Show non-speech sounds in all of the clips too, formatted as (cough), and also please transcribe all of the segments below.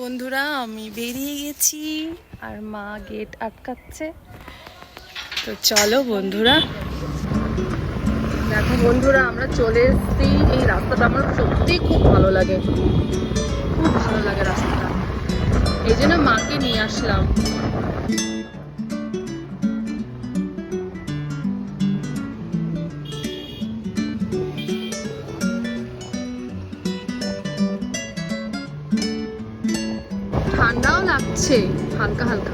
বন্ধুরা, আমি বেরিয়ে গেছি আর মা গেট আটকাচ্ছে। তো চলো বন্ধুরা। দেখো বন্ধুরা, আমরা চলে এসেছি। এই রাস্তাটা আমার সত্যি খুব ভালো লাগে। খুব ভালো লাগে রাস্তাটা। এই জন্য মাকে নিয়ে আসলাম। লাগছে হালকা হালকা।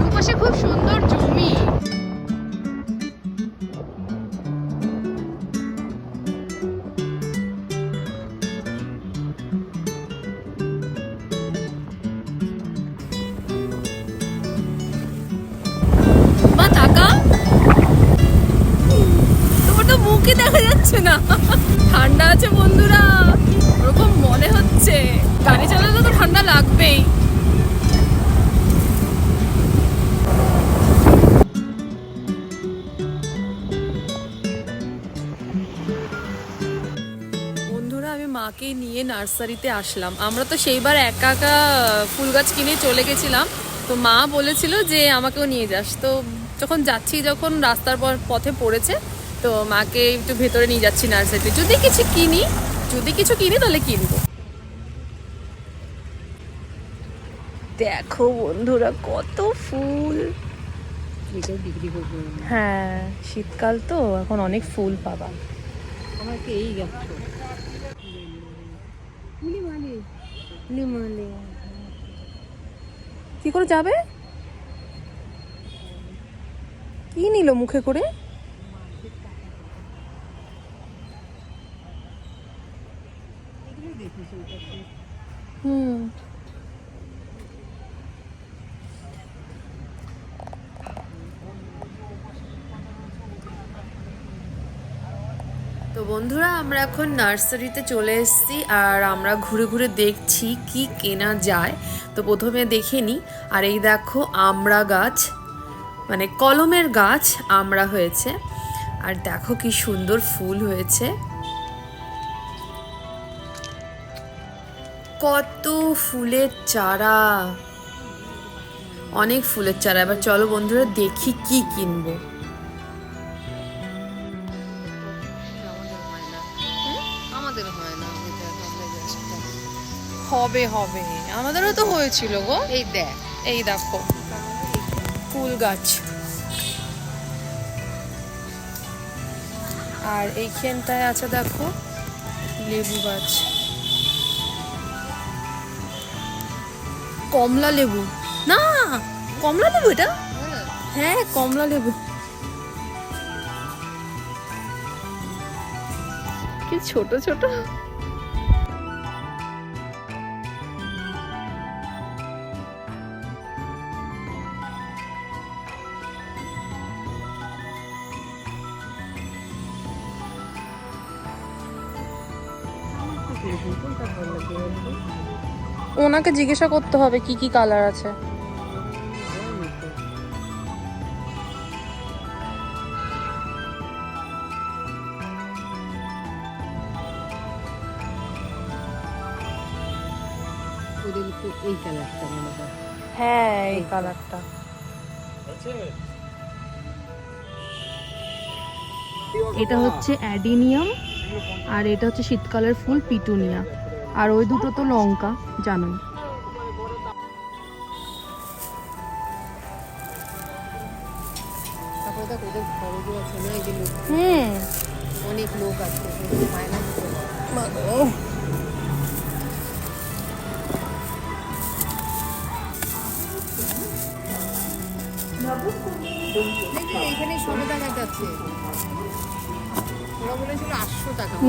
দুপাশে খুব সুন্দর জমি। নিয়ে নার্সারিতে আসলাম। আমরা তো সেইবার একা একা ফুল গাছ কিনে চলে গেছিলাম। তো মা বলেছিল যে আমাকেও নিয়ে যাস। তো যখন যাচ্ছি যখন রাস্তার পর পথে পড়েছে তো মাকে একটু ভেতরে নিয়ে যাচ্ছি নার্সারিতে। যদি কিছু কিনি যদি কিছু কিনি তাহলে কিনবো। দেখো বন্ধুরা কত ফুল। এটাও বিক্রি করব। হ্যাঁ শীতকাল তো এখন অনেক ফুল পাবা। আমাকে এই গাছ। লিমালে কি করে যাবে? কি নিল মুখে করে? হুম। বন্ধুরা, আমরা এখন নার্সারিতে চলে এসেছি আর আমরা ঘুরে ঘুরে দেখছি কি কেনা যায়। তো প্রথমে দেখে নিই আর এই দেখো আমরা গাছ মানে কলমের গাছ আমরা হয়েছে। আর দেখো কি সুন্দর ফুল হয়েছে। কত ফুলের চারা। অনেক ফুলের চারা। এবার চলো বন্ধুরা দেখি কি কিনবো। হবে হবে। আমাদেরও তো হয়েছিল গো। এই দেখ। এই দেখো। ফুল গাছ। আর এইখানটায় আছে দেখো লেবু গাছ। কমলা লেবু। না কমলা লেবু এটা? হ্যাঁ হ্যাঁ কমলা লেবু। কি ছোট ছোট। ওনাকে জিজ্ঞাসা করতে হবে কি কি কালার আছে। এই কালারটা হ্যাঁ এই কালারটা এটা হচ্ছে অ্যাডিনিয়াম। আর এটা হচ্ছে শীতকালের ফুল পিটুনিয়া। আর ওই দুটো তো লঙ্কা জানোই দেখ হুম অনেক লোক আছে হয়। দেখি এইখানে ষোলো টাকা যাচ্ছে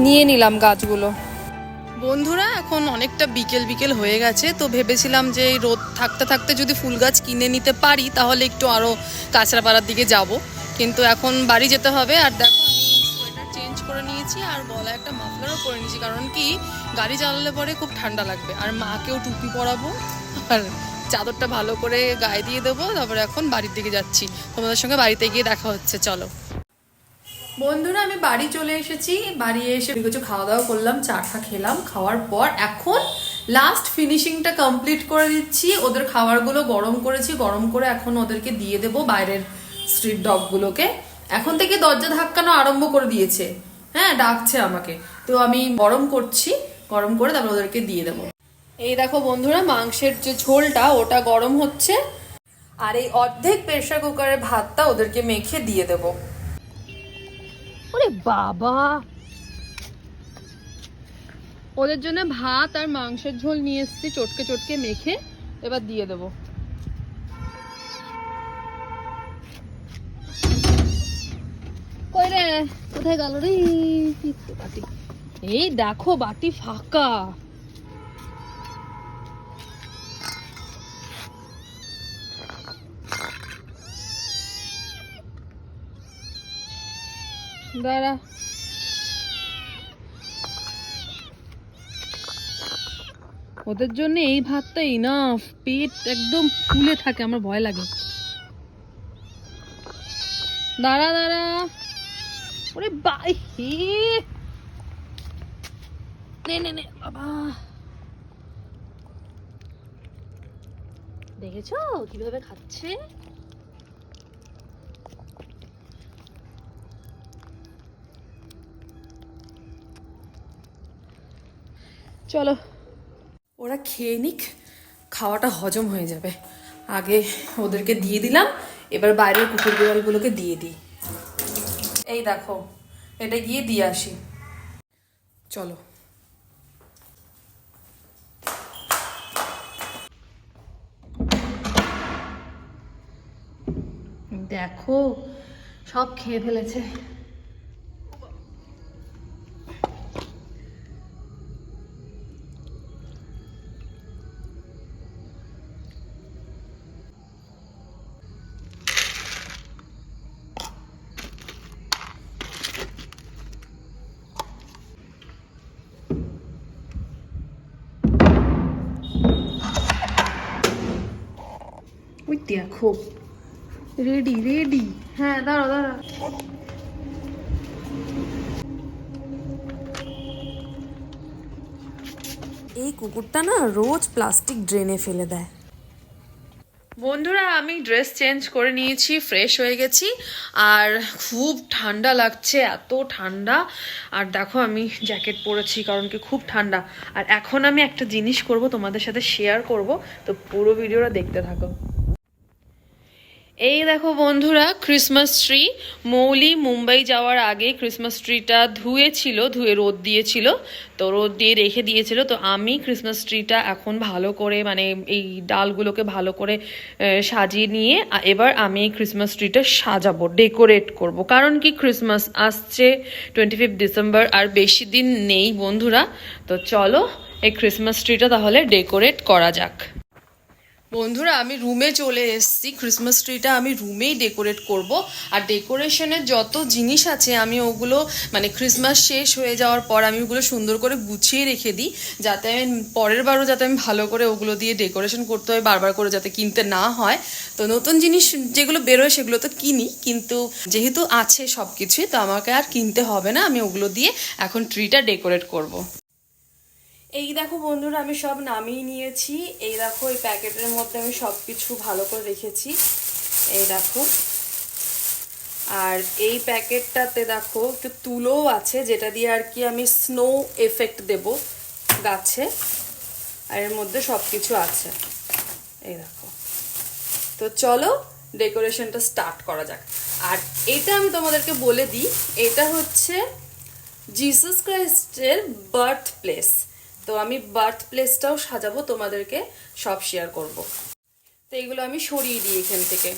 নিয়ে নিলাম গাছগুলো। বন্ধুরা এখন অনেকটা বিকেল বিকেল হয়ে গেছে তো ভেবেছিলাম যে এই রোদ থাকতে থাকতে যদি ফুল গাছ কিনে নিতে পারি তাহলে একটু আরও কাঁচরাপাড়ার দিকে যাব। কিন্তু এখন বাড়ি যেতে হবে আর দেখো আমি সোয়েটার চেঞ্জ করে নিয়েছি আর গলায় একটা মাফলারও পরে নিয়েছি কারণ কি গাড়ি চালালে পরে খুব ঠান্ডা লাগবে। আর মাকেও টুপি পরাবো আর চাদরটা ভালো করে গায়ে দিয়ে দেবো তারপরে এখন বাড়ির দিকে যাচ্ছি। তোমাদের সঙ্গে বাড়িতে গিয়ে দেখা হচ্ছে চলো। বন্ধুরা, আমি বাড়ি চলে এসেছি। বাড়ি এসে কিছু খাওয়া দাওয়া করলাম চা খা খেলাম। খাওয়ার পর এখন লাস্ট ফিনিশিংটা কমপ্লিট করে দিচ্ছি। ওদের খাবারগুলো গরম করেছি। গরম করে এখন ওদেরকে দিয়ে দেবো বাইরের স্ট্রিট ডগগুলোকে এখন থেকে দরজা ধাক্কানো আরম্ভ করে দিয়েছে। হ্যাঁ ডাকছে আমাকে। তো আমি গরম করছি। গরম করে তারপর ওদেরকে দিয়ে দেবো। এই দেখো বন্ধুরা, মাংসের যে ঝোলটা, ওটা গরম হচ্ছে। আর এই অর্ধেক প্রেসার কুকারের ভাতটা ওদেরকে মেখে দিয়ে দেবো। ওরে বাবা। ওদের জন্য ভাত আর মাংসের ঝোল নিয়ে এসেছি, চটকে চটকে মেখে। এবার দিয়ে দেব। রে? কোথায় গেল রে? এই দেখো, বাটি ফাঁকা। দাঁড়া। ওদের জন্য এই ভাতটা ইনাফ পেট একদম ফুলে থাকে, আমার ভয় লাগে। দাঁড়া দাঁড়া। ওরে বাই দেখেছ কীভাবে খাচ্ছে? চলো। ওরা খেয়ে নিক খাওয়াটা হজম হয়ে যাবে। আগে ওদেরকে দিয়ে দিলাম এবার বাইরের কুকুর বিড়ালগুলোকে দিয়ে দিই। এই দেখো এটা গিয়ে দিয়ে আসি। চলো। দেখো সব খেয়ে ফেলেছে। দেখো রেডি রেডি হ্যাঁ দাঁড়া দাঁড়া এই কুকুরটা না রোজ প্লাস্টিক ড্রেনে ফেলে দেয়। বন্ধুরা আমি ড্রেস চেঞ্জ করে নিয়েছি ফ্রেশ হয়ে গেছি আর খুব ঠান্ডা লাগছে এত ঠান্ডা। আর দেখো আমি জ্যাকেট পরেছি কারণ কি খুব ঠান্ডা। আর এখন আমি একটা জিনিস করব তোমাদের সাথে শেয়ার করব তো পুরো ভিডিওটা দেখতে থাকো। এই দেখো বন্ধুরা ক্রিসমাস ট্রি মৌলি মুম্বাই যাওয়ার আগে ক্রিসমাস ট্রিটা ধুয়েছিল, ধুয়ে রোদ দিয়েছিল, তো রোদ দিয়ে রেখে দিয়েছিল, তো আমি ক্রিসমাস ট্রিটা এখন ভালো করে মানে এই ডালগুলোকে ভালো করে সাজিয়ে নিয়ে এবার আমি ক্রিসমাস ট্রিটা সাজাবো ডেকোরেট করব। কারণ কি ক্রিসমাস আসছে টোয়েন্টি ফিফথ ডিসেম্বর আর বেশি দিন নেই বন্ধুরা, তো চলো এই ক্রিসমাস ট্রিটা তাহলে ডেকোরেট করা যাক। বন্ধুরা, আমি রুমে চলে এসেছি। ক্রিসমাস ট্রিটা আমি রুমেই ডেকোরেট করব। আর ডেকোরেশনের যত জিনিস আছে, আমি ওগুলো মানে ক্রিসমাস শেষ হয়ে যাওয়ার পর আমি ওগুলো সুন্দর করে গুছিয়ে রেখে দিই, যাতে আমি, পরের বারও যাতে আমি ভালো করে ওগুলো দিয়ে ডেকোরেশন করতে হয়, বারবার করে যাতে কিনতে না হয়। তো নতুন জিনিস যেগুলো বেরোয়, সেগুলো তো কিনি, কিন্তু যেহেতু আছে সব কিছুই তো আমাকে আর কিনতে হবে না। আমি ওগুলো দিয়ে এখন ট্রিটা ডেকোরেট করব। এই দেখো বন্ধুরা, আমি সব নামিয়ে নিয়েছি। এই দেখো, এই প্যাকেটের মধ্যে আমি সব কিছু ভালো করে রেখেছি। এই দেখো। আর এই প্যাকেটটাতে দেখো, একটু তুলোও আছে, যেটা দিয়ে আর কি আমি স্নো এফেক্ট দেব গাছে। আর এর মধ্যে সব কিছু আছে। এই দেখো। তো চলো, ডেকোরেশনটা স্টার্ট করা যাক। আর এটা আমি তোমাদেরকে বলে দিই, এটা হচ্ছে জিসাস ক্রাইস্টের বার্থ প্লেস তো আমি বার্থ প্লেসটাও সাজাবো, তোমাদেরকে সব শেয়ার করব। তো এইগুলো আমি সরিয়ে দিই এখান থেকে।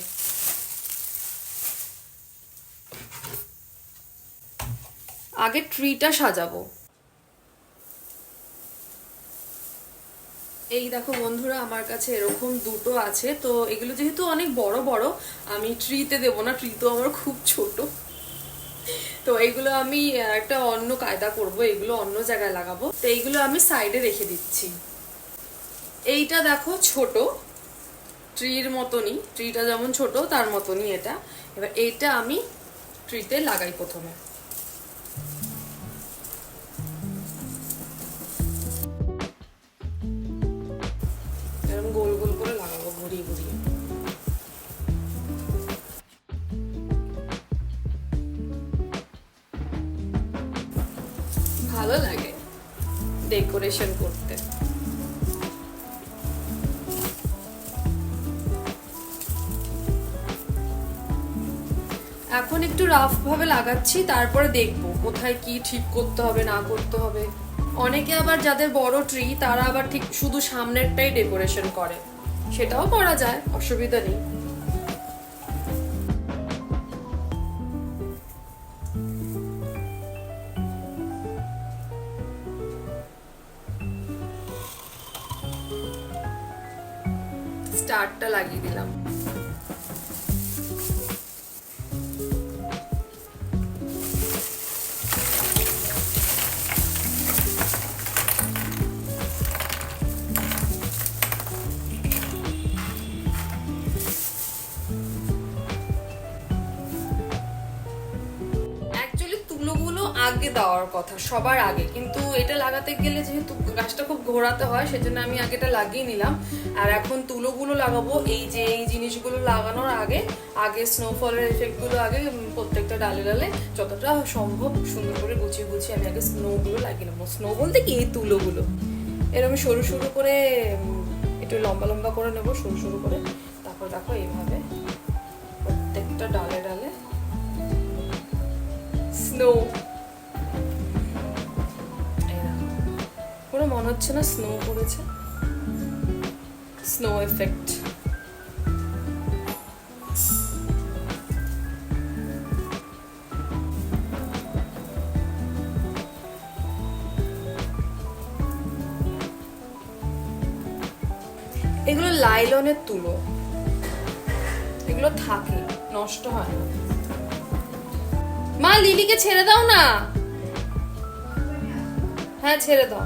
আগে ট্রিটা সাজাবো। এই দেখো বন্ধুরা, আমার কাছে এরকম দুটো আছে, তো এগুলো যেহেতু অনেক বড় বড়, আমি ট্রিতে দেবো না, ট্রি তো আমার খুব ছোট। তো এইগুলো আমি একটা অন্য কায়দা করব, এগুলো অন্য জায়গায় লাগাবো। তো এইগুলো আমি সাইডে রেখে দিচ্ছি। এইটা দেখো ছোট, ট্রির মতনই, ট্রিটা যেমন ছোট, তার মতনই এটা। এবার এইটা আমি ট্রিতে লাগাই প্রথমে। ডেকোরেশন করতে। এখন একটু রাফ ভাবে লাগাচ্ছি, তারপরে দেখব কোথায় কি ঠিক করতে হবে, না করতে হবে। অনেকে আবার যাদের বড় ট্রি তারা আবার ঠিক শুধু সামনেরটাই ডেকোরেশন করে। সেটাও করা যায়, অসুবিধা নেই। স্টারটা লাগিয়ে দিলাম। কথা, সবার আগে। কিন্তু এটা লাগাতে গেলে যেহেতু গাছটা খুব ঘোরাতে হয়, সেজন্য আমি আগেটা লাগিয়ে নিলাম। আর এখন তুলোগুলো লাগাবো। এই যে এই জিনিসগুলো লাগানোর আগে আগে স্নোফলের এফেক্টগুলো আগে প্রত্যেকটা ডালে ডালে যতটা সম্ভব সুন্দর করে গুছিয়ে গুছিয়ে আমি আগে স্নোগুলো লাগিয়ে নেব। স্নো বলতে কি? এই তুলোগুলো। এরকম সরু সরু করে একটু লম্বা লম্বা করে নেব, সরু সরু করে। তারপর দেখো এইভাবে প্রত্যেকটা ডালে ডালে স্নো পুরো মনে হচ্ছে না স্নো পড়েছে। স্নো এফেক্ট এগুলো লাইলনের তুলো। এগুলো থাকে, নষ্ট হয় মা, লিলিকে ছেড়ে দাও না। হ্যাঁ ছেড়ে দাও।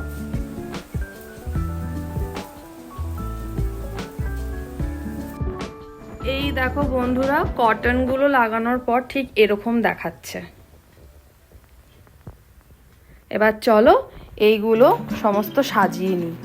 এই দেখো বন্ধুরা কটনগুলো লাগানোর পর ঠিক এরকম দেখাচ্ছে। এবার চলো এইগুলো সমস্ত সাজিয়ে নিই।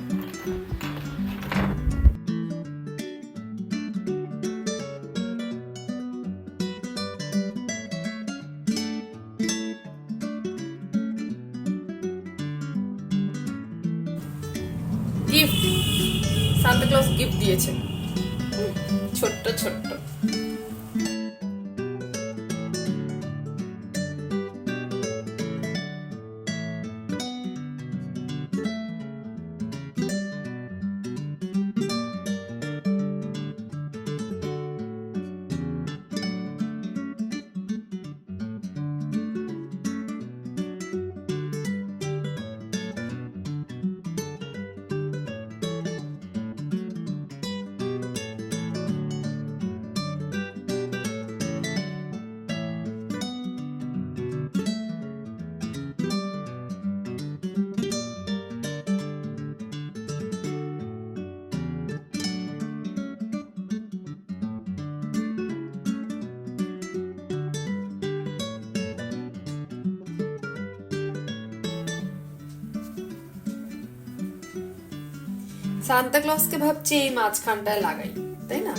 সান্তা ক্লজকে ভাবছি এই মাঝখানটায় লাগাই, তাই না?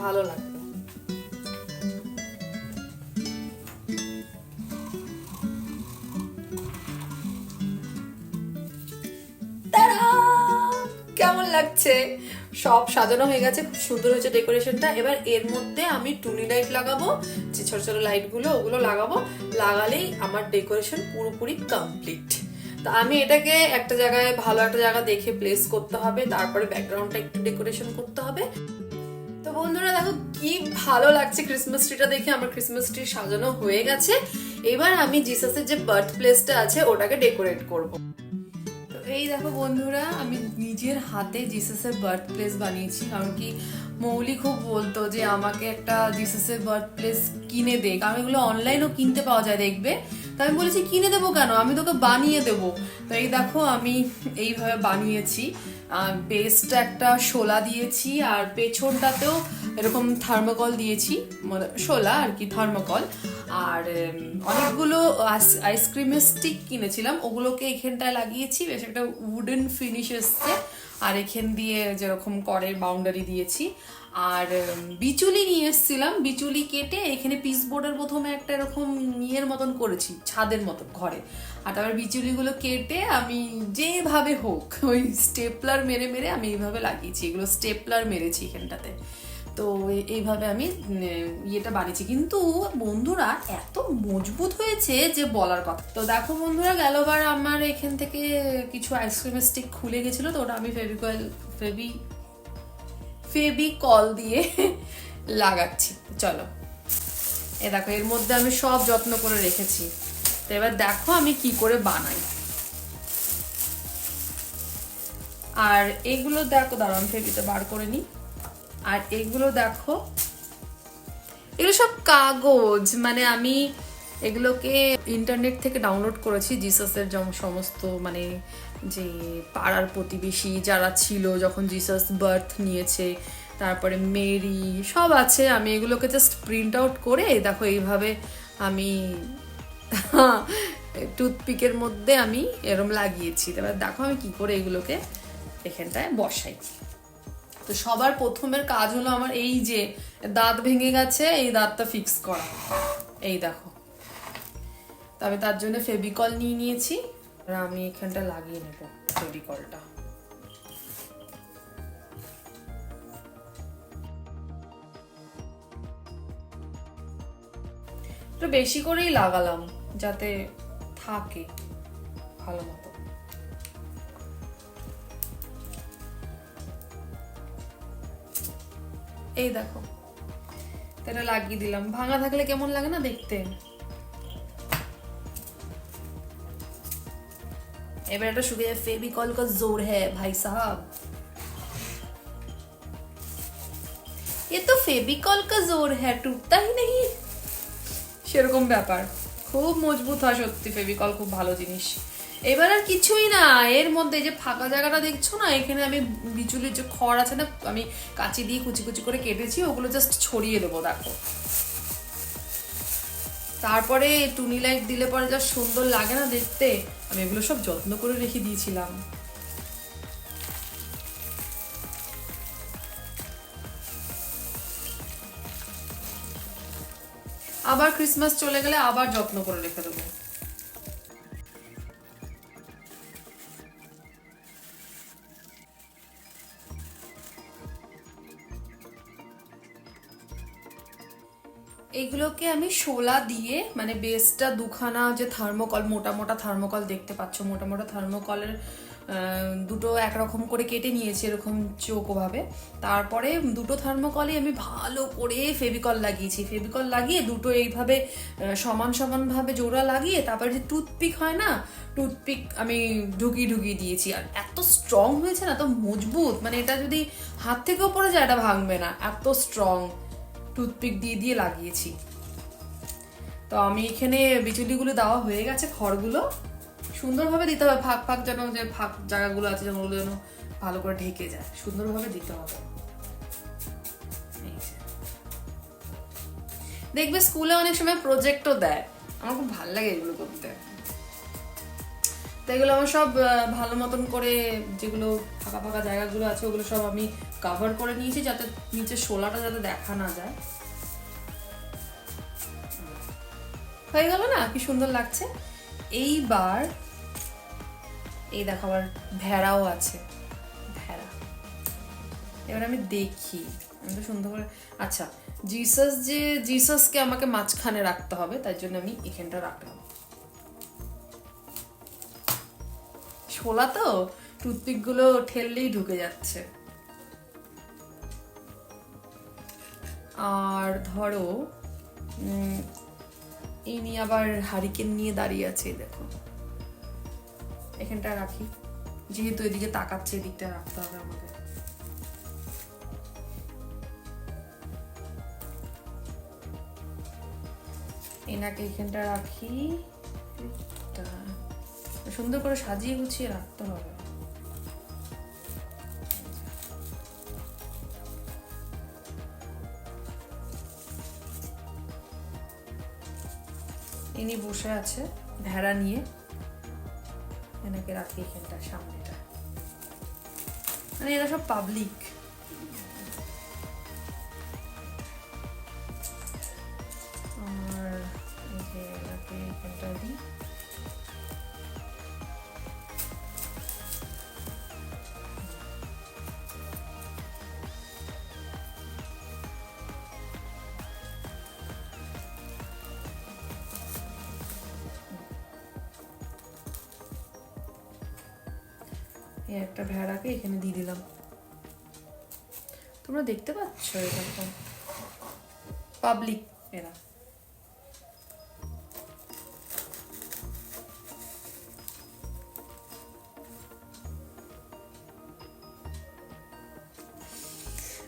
ভালো লাগবে। কেমন লাগছে? সব সাজানো হয়ে গেছে, খুব সুন্দর হয়েছে ডেকোরেশনটা। এবার এর মধ্যে আমি টুনি লাইট লাগাবো, যে ছোট ছোট লাইটগুলো ওগুলো লাগাবো। লাগালেই আমার ডেকোরেশন পুরোপুরি কমপ্লিট। আমি এটাকে একটা জায়গায় ভালো একটা জায়গা দেখে প্লেস করতে হবে, তারপরে ব্যাকগ্রাউন্ডটা একটু ডেকোরেশন করতে হবে। তো বন্ধুরা, দেখো কি ভালো লাগছে ক্রিসমাস ট্রিটা দেখে, আমার ক্রিসমাস ট্রি সাজানো হয়ে গেছে। এবার আমি জিসাসের যে বার্থ প্লেসটা আছে, ওটাকে ডেকোরেট করব। তো এই দেখো বন্ধুরা, আমি নিজের হাতে জিসাসের বার্থ প্লেস বানিয়েছি, কারণ কি মৌলি খুব বলতো যে আমাকে একটা জিসাসের বার্থ প্লেস কিনে দে। কারণ এগুলো অনলাইনও কিনতে পাওয়া যায়, দেখবে? তো আমি বলেছি, কিনে দেবো কেন? আমি তোকে বানিয়ে দেবো। তো এই দেখো, আমি এইভাবে বানিয়েছি। বেস্ট একটা শোলা দিয়েছি, আর পেছনটাতেও এরকম থার্মোকল দিয়েছি মানে শোলা আর কি থার্মোকল আর অনেকগুলো আইস- আইসক্রিমের স্টিক কিনেছিলাম। ওগুলোকে এখানটায় লাগিয়েছি, বেশ একটা উডেন ফিনিশ এসছে। আর এখান দিয়ে যেরকম করে বাউন্ডারি দিয়েছি। আর বিচুলি নিয়ে এসেছিলাম। বিচুলি কেটে এখানে পিস বোর্ডের প্রথমে একটা এরকম ইয়ের মতন করেছি, ছাদের মতো, ঘরে। আর তারপর বিচুলিগুলো কেটে আমি যেভাবে হোক, (laughs) ওই স্টেপলার মেরে মেরে আমি এইভাবে লাগিয়েছি। এগুলো স্টেপলার মেরেছি এখানটাতে। তো এইভাবে আমি ইয়েটা বানিয়েছি। কিন্তু বন্ধুরা, এত মজবুত হয়েছে যে বলার কথা। তো দেখো বন্ধুরা গেলবার আমার এখান থেকে কিছু আইসক্রিমের স্টিক খুলে গেছিল, তো ওটা আমি ফেভিকয়েল ফেবি ফেবিকল দিয়ে লাগাচ্ছি। চলো। এ দেখো, এর মধ্যে আমি সব যত্ন করে রেখেছি। তো এবার দেখো আমি কি করে বানাই। আর এগুলো দেখো দাঁড়ান ফেবিতে বার করে নিই। আর এগুলো দেখো, এগুলো সব কাগজ। মানে আমি এগুলোকে ইন্টারনেট থেকে ডাউনলোড করেছি জিসাসের সমস্ত মানে যে পাড়ার প্রতিবেশী যারা ছিল, যখন জিসাস বার্থ নিয়েছে, তারপরে মেরি সব আছে। আমি এগুলোকে জাস্ট প্রিন্ট আউট করে, দেখো এইভাবে আমি (laughs) টুথপিকের মধ্যে আমি এরম লাগিয়েছি। তারপর দেখো আমি কি করে এগুলোকে এখানটায় বসাই। তো সবার প্রথমের কাজ হলো আমার এই যে দাঁত ভেঙে গেছে, এই দাঁতটা ফিক্স করা। এই দেখো। তবে তার জন্য ফেবিকল নিয়ে নিয়েছি। আর আমি এখানটা লাগিয়ে নেব ফেবিকলটা একটু বেশি করেই লাগালাম, যাতে থাকে ভালো মতো। এই দেখো, এটা লাগিয়ে দিলাম। ভাঙা থাকলে কেমন লাগে না দেখতে? এবার এটা শুকিয়ে फेविकॉल का जोर है भाई साहब ये तो फेविकॉल का जोर है टूटता ही नहीं সেরকম ব্যাপার খুব মজবুত হয় সত্যি ফেভিকল খুব ভালো জিনিস এবার আর কিছুই না এর মধ্যে এই যে ফাঁকা জায়গাটা দেখছো না এখানে আমি বিচুলির যে খড় আছে না আমি কাঁচি দিয়ে কুচি কুচি করে কেটেছি ওগুলো জাস্ট ছড়িয়ে দেবো দেখো তারপরে টুনি লাইট দিলে পরে যা সুন্দর লাগে না দেখতে, আমি এগুলো সব যত্ন করে রেখে দিয়েছিলাম। আবার ক্রিসমাস চলে গেলে আবার যত্ন করে রেখে দেবো। এইগুলোকে আমি শোলা দিয়ে মানে বেসটা দুখানা যে থার্মোকল মোটা মোটা থার্মোকল দেখতে পাচ্ছ, মোটা মোটা থার্মোকলের দুটো একরকম করে কেটে নিয়েছি এরকম চোখোভাবে তারপরে দুটো থার্মোকলই আমি ভালো করে ফেভিকল লাগিয়েছি। ফেভিকল লাগিয়ে দুটো এইভাবে সমান সমানভাবে জোড়া লাগিয়ে তারপরে যে টুথপিক হয় না টুথপিক আমি ঢুকিয়ে ঢুকিয়ে দিয়েছি। আর এত স্ট্রং হয়েছে না, এত মজবুত মানে এটা যদি হাত থেকেও পড়ে যায়, এটা ভাঙবে না। এত স্ট্রং টুথপিক দিয়ে দিয়ে লাগিয়েছি। তো আমি এখানে বিচুলিগুলো দেওয়া হয়ে গেছে, খড়গুলো। সুন্দরভাবে দিতে হবে, ফাঁক ফাঁক যেন যে ফাঁক জায়গাগুলো আছে যেন ওগুলো যেন ভালো করে ঢেকে যায়। সুন্দরভাবে দিতে হবে। দেখবে স্কুলে অনেক সময় প্রজেক্টও দেয়। আমার খুব ভালো লাগে এগুলো করতে। তো এগুলো আমার সব ভালো মতন করে যেগুলো ফাঁকা ফাঁকা জায়গাগুলো আছে, ওগুলো সব আমি কভার করে নিয়েছি যাতে নিচে শোলাটা যাতে দেখা না যায়। হয়ে গেল না? কি সুন্দর লাগছে। এইবার, এই দেখো আবার ভেড়াও আছে। ভেড়া। এবার আমি দেখি। আমি তো সুন্দর করে আচ্ছা জিসাস যে জিসাসকে আমাকে মাঝখানে রাখতে হবে, তাই জন্য আমি এখানটা রাখলাম। শোলা তো টুথপিকগুলো ঠেললেই ঢুকে যাচ্ছে। আর ধরো ইনি আবার হারিকেন নিয়ে দাঁড়িয়ে আছে দেখো। এখানটা রাখি। যেহেতু এদিকে তাকাচ্ছে, এদিকটা রাখতে হবে আমাদের। এনাকে এখানটা রাখি। সুন্দর করে সাজিয়ে গুছিয়ে রাখতে হবে। ইনি বসে আছে, ভেড়া নিয়ে। এনাকে রাখি এখানটা সামনেটা মানে এরা সব পাবলিক এই একটা ভেড়াকে এখানে দিয়ে দিলাম। তোমরা দেখতে পাচ্ছ এরকম পাবলিক এরা।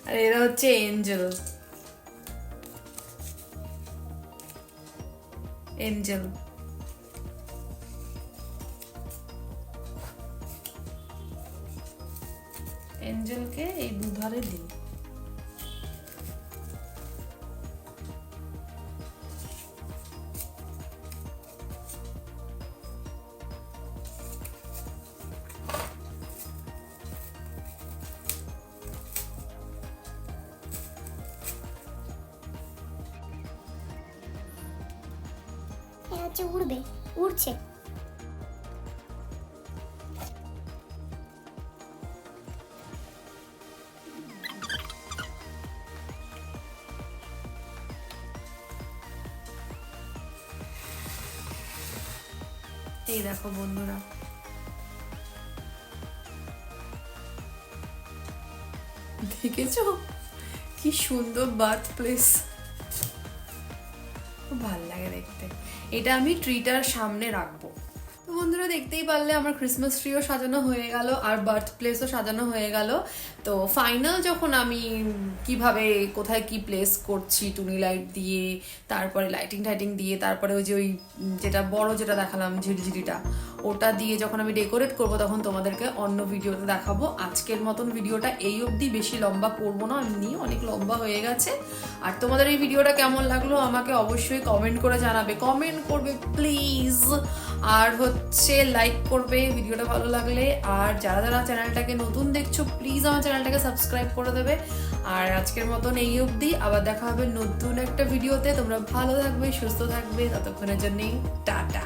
আর এরা হচ্ছে এঞ্জেল এঞ্জেল এই দুধারে এই দেখো বন্ধুরা। দেখেছ? কি সুন্দর বার্থ প্লেস খুব ভালো লাগে দেখতে। এটা আমি ট্রিটার সামনে রাখব। বন্ধুরা দেখতেই পারলে আমার ক্রিসমাস ট্রিও সাজানো হয়ে গেল, আর বার্থ প্লেসও সাজানো হয়ে গেল। তো ফাইনাল যখন আমি কীভাবে, কোথায় কি প্লেস করছি, টুনি লাইট দিয়ে, তারপরে লাইটিং টাইটিং দিয়ে, তারপরে ওই যে ওই, যেটা বড় যেটা দেখালাম ঝিরিঝিরিটা ওটা দিয়ে যখন আমি ডেকোরেট করব, তখন তোমাদেরকে অন্য ভিডিওতে দেখাবো। আজকের মতন ভিডিওটা এই অবধি। বেশি লম্বা করব না, এমনি অনেক লম্বা হয়ে গেছে। আর তোমাদের এই ভিডিওটা কেমন লাগল, আমাকে অবশ্যই কমেন্ট করে জানাবে। কমেন্ট করবে প্লিজ আর হচ্ছে লাইক করবে ভিডিওটা ভালো লাগলে। আর যারা যারা চ্যানেলটাকে নতুন দেখছ প্লিজ আমার চ্যানেলটাকে সাবস্ক্রাইব করে দেবে। আর আজকের মতন এই অবধি। আবার দেখা হবে নতুন একটা ভিডিওতে তোমরা ভালো থাকবে, সুস্থ থাকবে। ততক্ষণের জন্যই, টাটা।